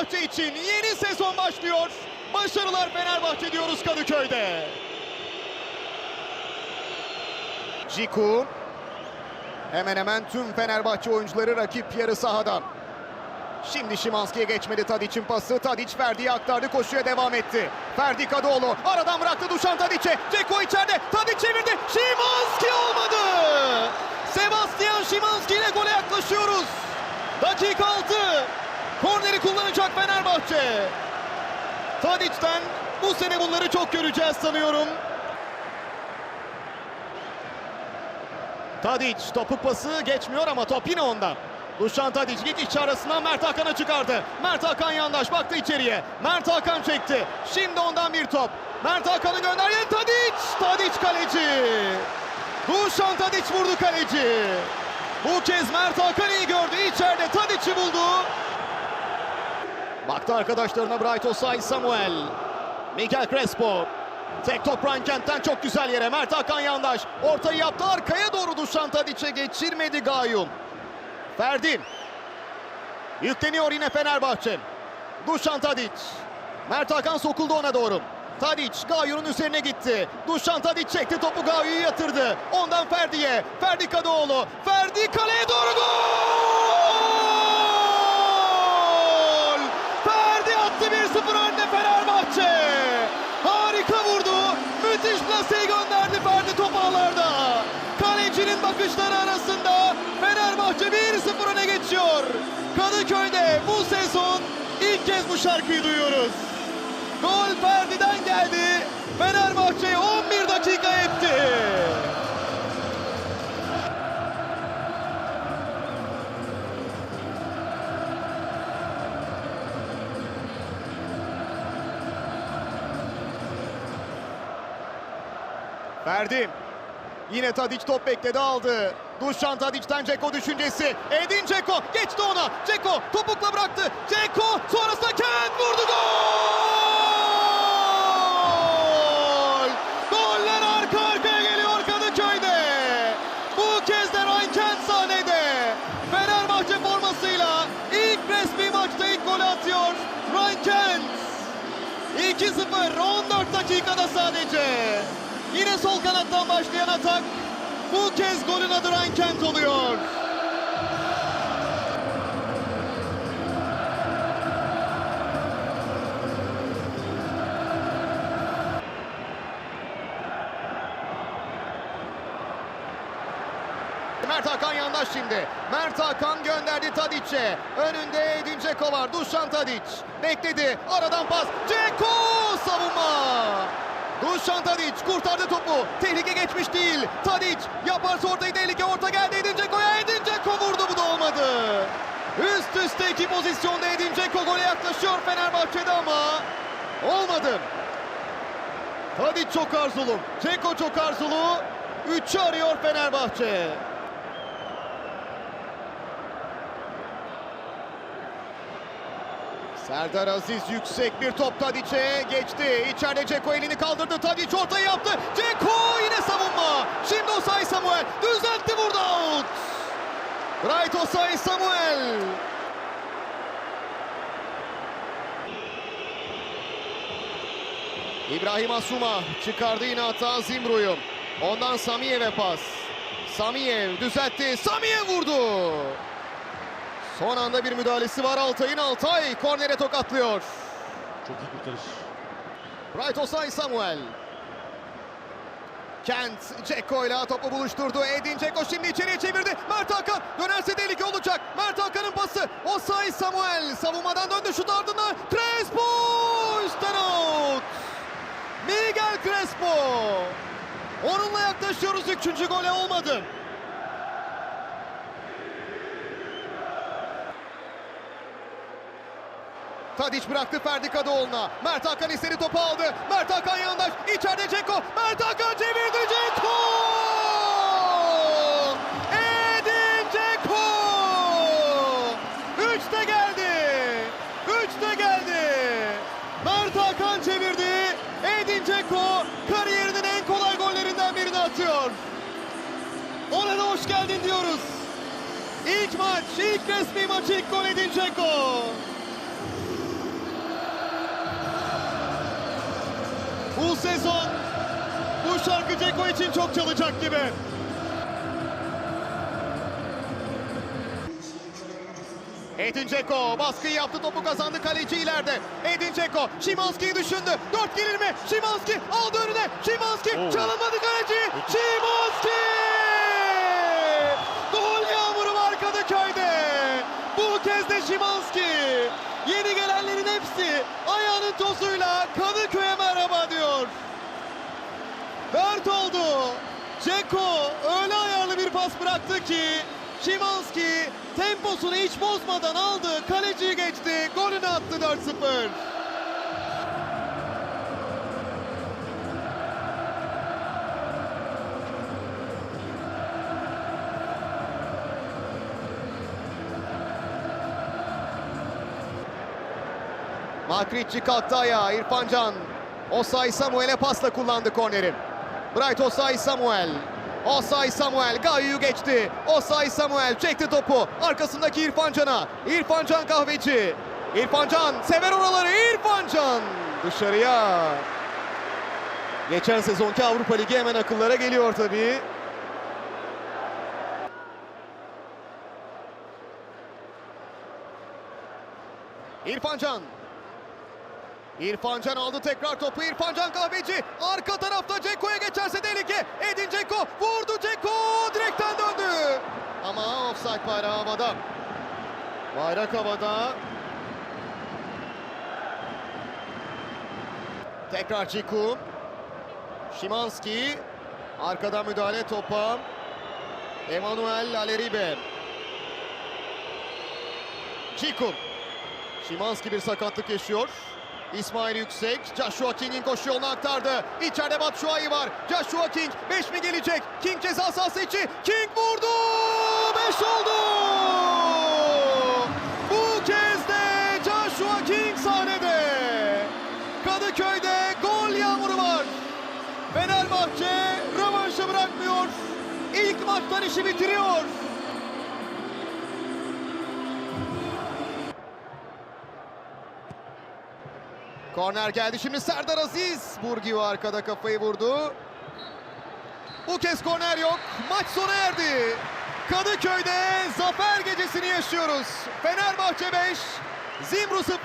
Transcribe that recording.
Fenerbahçe için yeni sezon başlıyor. Başarılar Fenerbahçe diyoruz Kadıköy'de. Ciku. Hemen hemen tüm Fenerbahçe oyuncuları rakip yarı sahadan. Şimdi Şimanski'ye geçmedi Tadic'in pası. Tadic Ferdi'ye aktardı koşuya devam etti. Ferdi Kadıoğlu aradan bıraktı Duşan Tadic'e. Ceko içeride. Tadic çevirdi. Şimanski olmadı. Sebastian Şimanski ile gole yaklaşıyoruz. Dakika 6. Korneri kullanacak Fenerbahçe. Tadic'ten bu sene bunları çok göreceğiz sanıyorum. Tadic topuk pası geçmiyor ama top yine ondan. Duşan Tadic git içi arasından Mert Hakan'a çıkardı. Mert Hakan yandaş baktı içeriye. Mert Hakan çekti. Şimdi ondan bir top. Mert Hakan'ı gönderdi. Tadic! Tadic kaleci. Duşan Tadic vurdu kaleci. Bu kez Mert Hakan iyi gördü. İçeride Tadic'i buldu. Baktı arkadaşlarına Bright Osay Samuel. Miguel Crespo. Tek top Rankent'ten çok güzel yere. Mert Hakan yandaş. Ortayı yaptı. Arkaya doğru Dušan Tadić'e geçirmedi Gayun. Ferdi. Yükleniyor yine Fenerbahçe. Dušan Tadić. Mert Hakan sokuldu ona doğru. Tadić Gayun'un üzerine gitti. Dušan Tadić çekti topu Gayu'yu yatırdı. Ondan Ferdi'ye. Ferdi Kadıoğlu. Ferdi kaleye doğru gol! İlk kez bu şarkıyı duyuyoruz. Gol Ferdi'den geldi. Fenerbahçe 11 dakika etti. Ferdi. Yine Tadic top bekledi aldı. Dušan Tadic'ten Ceko düşüncesi. Edin Ceko geçti ona. Ceko topukla bıraktı. Ceko sonrasında Kent vurdu gol! Goller arka arkaya geliyor Kadıköy'de. Bu kez de Ryan Kent sahnede. Fenerbahçe formasıyla ilk resmi maçta ilk golü atıyor. Ryan Kent. 2-0 14 dakikada sadece. Yine sol kanattan başlayan atak. Bu kez golün adı Ryan Kent oluyor. Mert Hakan yandaş şimdi. Mert Hakan gönderdi Tadiç'e. Önünde Edin var. Dušan Tadić. Bekledi. Aradan pas. Dzeko savunma. Dušan Tadić kurtardı topu. Tehlike geçmiş değil. Tadić yaparsa ortayı tehlike. Orta geldi Edin Dzeko'ya. Edin Dzeko. Bu da olmadı. Üst üste iki pozisyonda Edin Dzeko gole yaklaşıyor Fenerbahçe'de ama olmadı. Tadić çok arzulu. Dzeko çok arzulu. Üçü arıyor Fenerbahçe. Serdar Aziz yüksek bir top Tadiç'e geçti. İçeride Ceko elini kaldırdı. Tadiç ortayı yaptı. Ceko yine savunma. Şimdi Osay Samuel düzeltti burada out. Bright Osay Samuel. İbrahim Asuma çıkardı yine hata Zimru'yu. Ondan Samiyev'e pas. Samiyev düzeltti. Samiyev vurdu. Son anda bir müdahalesi var Altay'ın. Altay kornere tokatlıyor. Çok iyi kurtarış. Bright Osay Samuel. Kent Ceko ile topu buluşturdu. Edin Ceko şimdi içeriye çevirdi. Mert Hakan dönerse tehlike olacak. Mert Hakan'ın pası. Osay Samuel savunmadan döndü şut ardından. Crespo üstten out. Miguel Crespo. Onunla yaklaşıyoruz. Üçüncü gole olmadı. Tadiç bıraktı Ferdi Kadıoğlu'na. Mert Hakan istedi topu aldı. Mert Hakan yandaş. İçeride Ceko. Mert Hakan çevirdi Ceko! Edin Ceko! Üçte geldi. Üçte geldi. Mert Hakan çevirdi. Edin Ceko kariyerinin en kolay gollerinden birini atıyor. Ona da hoş geldin diyoruz. İlk maç, ilk resmi maç, ilk gol Edin Dzeko. Sezon bu şarkı Ceko için çok çalacak gibi. Edin Dzeko baskıyı yaptı topu kazandı kaleci ileride. Edin Dzeko Şimanski'yi düşündü. Dört gelir mi? Şimanski aldı önüne. Şimanski Oo. çalınmadı kaleci. Şimanski! Gol yağmuru var Kadıköy'de. Bu kez de Şimanski. Yeni gelenlerin hepsi ayağının tozuyla Kadıköy'e merhaba diyor. Dört oldu. Ceko öyle ayarlı bir pas bıraktı ki Şimanski temposunu hiç bozmadan aldı. Kaleciyi geçti. Golünü attı 4-0. Makriççi kalktı ayağa. İrfan Can. Osay Samuel'e pasla kullandı korneri. Bright Osay Samuel. Osay Samuel Gayu'yu geçti. Osay Samuel çekti topu. Arkasındaki İrfan Can'a. İrfan Can kahveci. İrfan Can sever oraları. İrfan Can dışarıya. Geçen sezonki Avrupa Ligi hemen akıllara geliyor tabii. İrfan Can. İrfan Can aldı tekrar topu. İrfan Can kahveci. Arka tarafta Ceko'ya geçerse tehlike. Edin Ceko vurdu Ceko. Direkten döndü. Ama offside bayrağı havada. Bayrak havada. Tekrar Ciku. Şimanski. Arkadan müdahale topa. Emanuel Aleribe. Ciku. Şimanski bir sakatlık yaşıyor. İsmail Yüksek, Joshua King'in koşu yolunu aktardı. İçeride Batshuayi var. Joshua King 5 mi gelecek? King ceza sahası içi. King vurdu! 5 oldu! Bu kez de Joshua King sahnede. Kadıköy'de gol yağmuru var. Fenerbahçe rövanşı bırakmıyor. İlk maçtan işi bitiriyor. Korner geldi şimdi Serdar Aziz. Burgi arkada kafayı vurdu. Bu kez korner yok. Maç sona erdi. Kadıköy'de zafer gecesini yaşıyoruz. Fenerbahçe 5, Zimru 0.